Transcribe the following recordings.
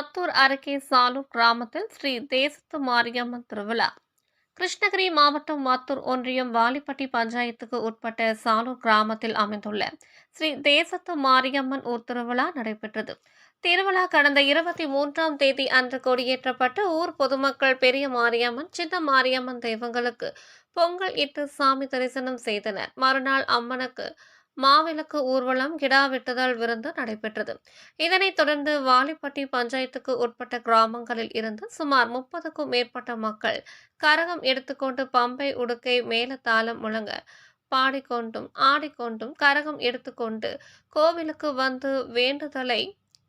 மத்தூர் அருகே சாலூர் கிராமத்தில் ஸ்ரீ தேசத்து மாரியம்மன் திருவிழா. கிருஷ்ணகிரி மாவட்டம் மத்தூர் ஒன்றியம் வாலிப்பட்டி பஞ்சாயத்துக்கு உட்பட்ட சாலூர் கிராமத்தில் அமைந்துள்ள ஸ்ரீ தேசத்து மாரியம்மன் ஊர் திருவிழா நடைபெற்றது. திருவிழா கடந்த இருபத்தி மூன்றாம் தேதி அன்று கொடியேற்றப்பட்டு ஊர் பொதுமக்கள் பெரிய மாரியம்மன் சின்ன மாரியம்மன் தெய்வங்களுக்கு பொங்கல் இட்டு சாமி தரிசனம் செய்தனர். மறுநாள் அம்மனுக்கு மாவிளக்கு ஊர்வலம் கிடா வெட்டுதல் விருந்து நடைபெற்றது. இதனைத் தொடர்ந்து வாலிப்பட்டி பஞ்சாயத்துக்கு உட்பட்ட கிராமங்களில் இருந்து சுமார் முப்பதுக்கும் மேற்பட்ட மக்கள் கரகம் எடுத்துக்கொண்டு பம்பை உடுக்கை மேலதாளம் முழங்க பாடிக்கொண்டும் ஆடிக்கொண்டும் கரகம் எடுத்துக்கொண்டு கோவிலுக்கு வந்து வேண்டுதலை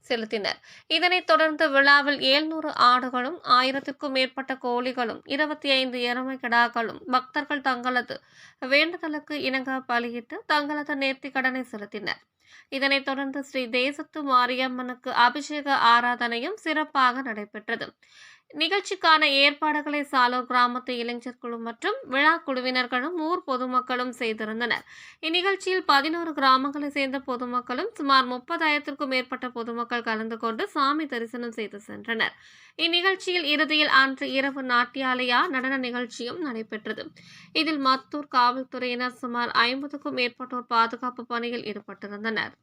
செலுத்தினர். இதனைத் தொடர்ந்து விழாவில் ஏழ்நூறு ஆடுகளும் ஆயிரத்திற்கும் மேற்பட்ட கோழிகளும் இருபத்தி ஐந்து எருமை கிடாக்களும் பக்தர்கள் தங்களது வேண்டுதலுக்கு இணங்க பலியிட்டு தங்களது நேர்த்தி கடனை செலுத்தினர். இதனைத் தொடர்ந்து ஸ்ரீ தேசத்து மாரியம்மனுக்கு அபிஷேக ஆராதனையும் சிறப்பாக நடைபெற்றது. நிகழ்ச்சிக்கான ஏற்பாடுகளை சாலோ கிராமத்து இளைஞர் குழு மற்றும் விழா குழுவினர்களும் ஊர் பொதுமக்களும் செய்திருந்தனர். இந்நிகழ்ச்சியில் பதினோரு கிராமங்களை சேர்ந்த பொதுமக்களும் சுமார் முப்பதாயிரத்திற்கும் மேற்பட்ட பொதுமக்கள் கலந்து கொண்டு சாமி தரிசனம் செய்து சென்றனர். இந்நிகழ்ச்சியில் இறுதியில் அன்று இரவு நாட்டியாலயா நடன நிகழ்ச்சியும் நடைபெற்றது. இதில் மத்தூர் காவல்துறையினர் சுமார் ஐம்பதுக்கும் மேற்பட்டோர் பாதுகாப்பு பணியில் ஈடுபட்டிருந்தனர்.